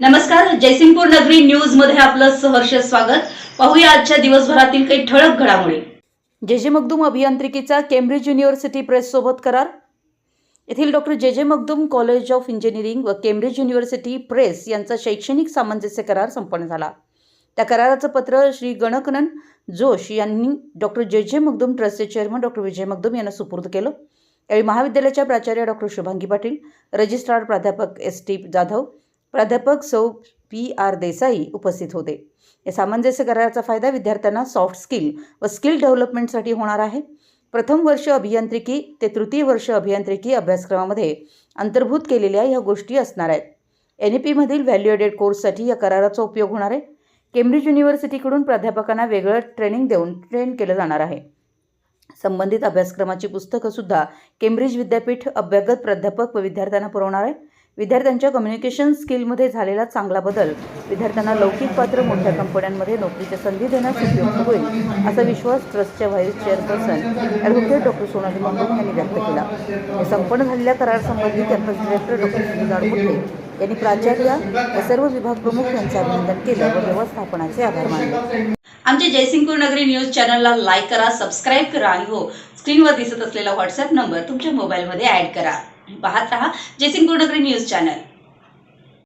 नमस्कार जयसिंगपूर नगरी न्यूजमध्ये आपलं सहर्ष स्वागत. पाहूया आजच्या दिवसभरातील काही ठळक घडामोडी. जे जे मगदूम अभियांत्रिकीचा केम्ब्रिज युनिव्हर्सिटी प्रेस सोबत करार? येथील doctor J J Magdum college of engineering व केम्ब्रिज युनिव्हर्सिटी प्रेस यांचा शैक्षणिक सामंजस्य करार संपन्न झाला. त्या कराराचं पत्र श्री गणकनन जोश यांनी डॉक्टर जे जे मगदूम ट्रस्टचे चेअरमन डॉक्टर विजय मगदूम यांना सुपूर्द केलं. यावेळी महाविद्यालयाच्या प्राचार्य डॉक्टर शुभांगी पाटील रजिस्ट्रार प्राध्यापक एस टी जाधव प्राध्यापक सौ पी आर देसाई उपस्थित होते. या सामंजस्य कराराचा फायदा विद्यार्थ्यांना सॉफ्ट स्किल व स्किल डेव्हलपमेंटसाठी होणार आहे. प्रथम वर्ष अभियांत्रिकी ते तृतीय वर्ष अभियांत्रिकी अभ्यासक्रमामध्ये अंतर्भूत केलेल्या ह्या गोष्टी असणार आहेत. एन ई पीमधील व्हॅल्युएडेड कोर्ससाठी या कराराचा उपयोग होणार आहे. केम्ब्रिज युनिव्हर्सिटीकडून प्राध्यापकांना वेगळं ट्रेनिंग देऊन ट्रेन केलं जाणार आहे. संबंधित अभ्यासक्रमाची पुस्तकंसुद्धा केम्ब्रिज विद्यापीठ अभ्यागत प्राध्यापक व विद्यार्थ्यांना पुरवणार आहे. विद्यार्थ्यांच्या कम्युनिकेशन स्किलमध्ये झालेला चांगला बदल. विद्यार्थ्यांना लौकिक पात्र मोठ्या कंपन्यांमध्ये नोकरीच्या संधी देण्यास उपयुक्त होईल असा विश्वास ट्रस्टच्या vice chairperson advocate doctor Sonali Mangal यांनी व्यक्त केला. संपन्न झालेल्या करारासंबंधी कॅम्पस डिरेक्टर डॉक्टर सुनील यांनी प्राचार्य व सर्व विभाग प्रमुख यांचे अभिनंदन केलं व व्यवस्थापनाचे आभार मानले. आमच्या जयसिंगपूर नगरी न्यूज चॅनलला लाईक करा सबस्क्राईब करा आणि हो स्क्रीनवर दिसत असलेला व्हॉट्सअप नंबर तुमच्या मोबाईलमध्ये ॲड करा. पाहत राहा. जयसिंगपूर नगरी न्यूज चॅनल.